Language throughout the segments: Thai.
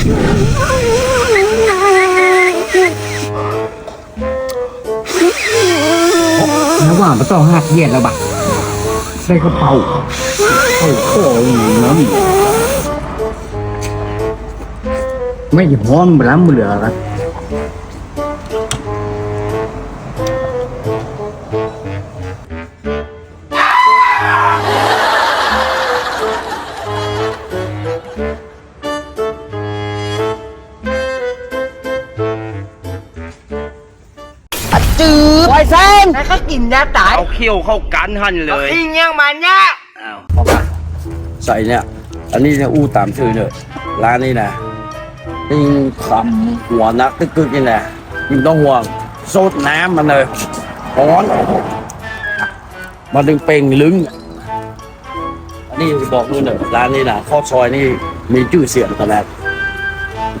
ระหว่างมันต้องหักเย็นแล้วบักได้กระเป๋าโอ้โหน้ำไม่หอมไปแล้วมือเหลือครับ เซนแล้วก็กินยาตายเอาเขี้ยวเข้ากันหันเลยอิงยังมันเนี่ยอ้าวใส่เนี่ย อันนี้เนี่ยอู้ตามชื่อเลยร้านนี้นะยิงขับหัวนักตึกๆนี่นะยิงต้องห่วงโซดน้ำมันเลยร้อนมาดึงเป่งลึงอันนี้บอกนู่นเลยร้านนี้นะข้าวซอยนี่มีชื่อเสียงตลอด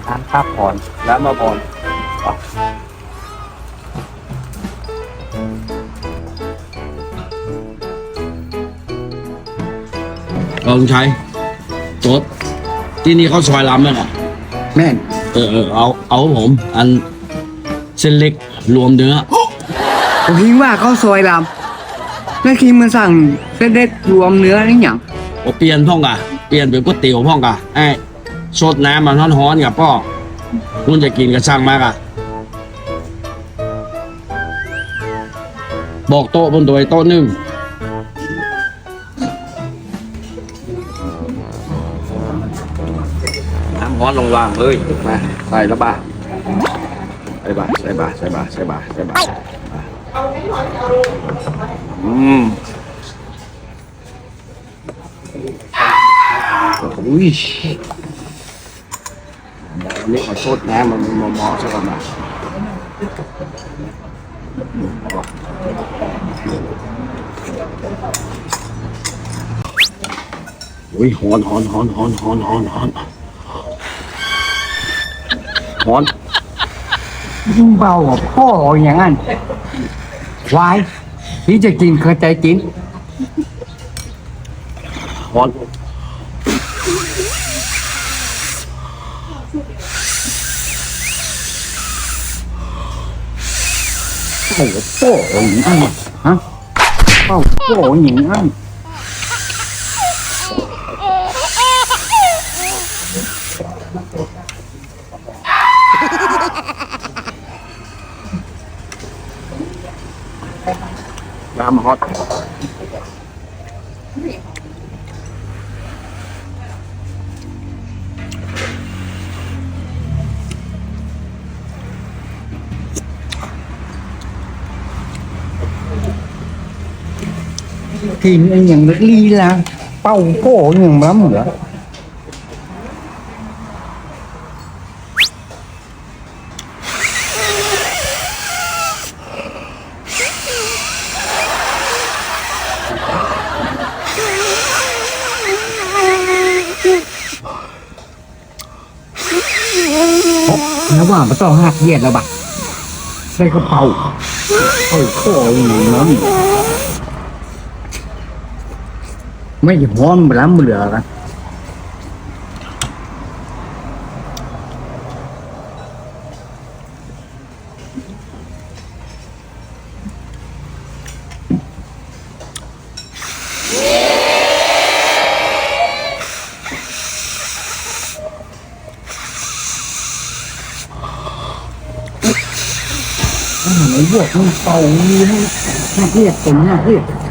ร้านข้าวพรร้านมาพรอะ เอาลุงชัยโจ๊ดที่นี่ข้าวซอยล้ำไหมน่ะแม่นเออเออเอาเอาผม อันเส้นเล็กรวมเนื้อ ผมคิดว่าข้าวซอยลำแล้วคิดมาสั่งเส้นเล็กรวมเนื้อนี่อย่างโอเปลี่ยนพ่องกะเปลี่ยนเป็นก๋วยเตี๋ยวพ่องกะไอ้สดน้ำมันร้อนๆกับพ่อคุณจะกินกับช่างมากอะ บอกโต๊ะบนโดยโต๊ะหนึ่งน้ำร้อนลงวางเลยมาใส่ล้วบ้าใส่บาใส่บาใส่บาใส่บาใส่บาอืมอุ้ยอันนี้ขอโทษนะมันมอมอสักก่อนนะ อุ้ยหอนหอนหอนหอนหอนหอนหอนหอนยิ่งเบากว่าพ่ออย่างนั้นวายที่จะกินเคยใจกินหอน โอ้โหหญิงอันฮะโอ้โหหญิงอันน้ำฮอต กินไอ้อย่างลีลาเป่าโป้อย่างล้ำเหรอระหว่างมันต้องหักเย็นแล้วบักได้กระเป๋าโอ้โหน้ำ ไม่หยิบหัมันล้ำเหลือกันไม่บวกมันเป่านี่ให้น่าเกลียดผมน่าเกลียด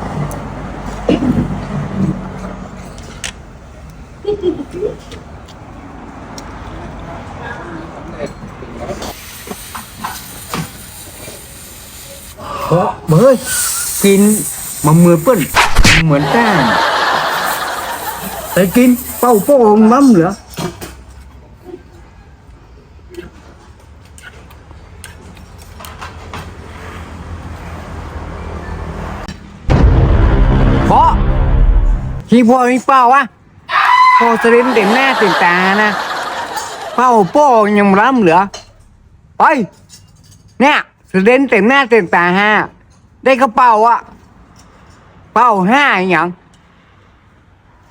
เพราะเบ้ยกินมามือเปิ้นเหมือนแต้มแต่กินเป้าโป้งน้ำเหลือเพราะที่พ่อมีเป้าวะ พอสลินเต็มหน้าเต็มตานะเฝ้าโป้งยังร่ำเหลือไปเนี่ยสเดนเต็มหน้าเต็มตาฮะได้กระเป๋าอะเป้าห้าอย่าง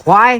ควาย